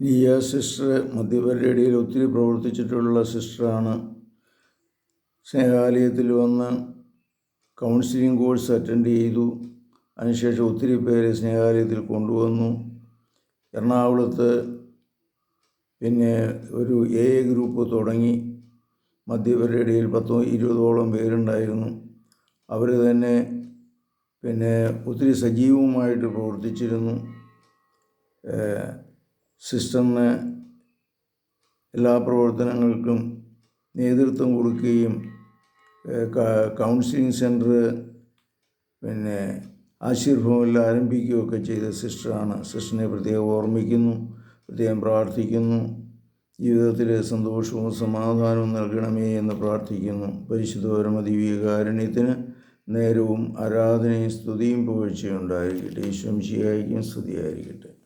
Liya sister മധ്യപരേഡിയിൽ ഒത്തിരി പ്രവർത്തിച്ചിട്ടുള്ള സിസ്റ്ററാണ് സ്നേഹാലയത്തിൽ വന്ന് counselling course attend ചെയ്തു. അതിനുശേഷം ഒത്തിരി പേരെ സ്നേഹാലയത്തിൽ കൊണ്ടുവന്നു. എറണാകുളത്ത് പിന്നെ ഒരു എ ഗ്രൂപ്പ് തുടങ്ങി. മധ്യപരേഡിയിൽ പത്തോ ഇരുപതോളം പേരുണ്ടായിരുന്നു. അവർ തന്നെ പിന്നെ ഒത്തിരി സജീവമായിട്ട് പ്രവർത്തിച്ചിരുന്നു. സിസ്റ്ററിന് എല്ലാ പ്രവർത്തനങ്ങൾക്കും നേതൃത്വം കൊടുക്കുകയും കൗൺസിലിംഗ് സെന്റർ പിന്നെ ആശീർഭവമിൽ ആരംഭിക്കുകയൊക്കെ ചെയ്ത സിസ്റ്ററാണ്. സിസ്റ്ററിനെ പ്രത്യേകം ഓർമ്മിക്കുന്നു പ്രത്യേകം പ്രാർത്ഥിക്കുന്നു. ജീവിതത്തിൽ സന്തോഷവും സമാധാനവും നൽകണമേ എന്ന് പ്രാർത്ഥിക്കുന്നു. പരിശുദ്ധ പരമദിവ്യകാരുണ്യത്തിന് നേരവും ആരാധനയും സ്തുതിയും പുകഴ്ചയും ഉണ്ടായിരിക്കട്ടെ. ഈശ്വംശിയായിരിക്കും സ്തുതിയായിരിക്കട്ടെ.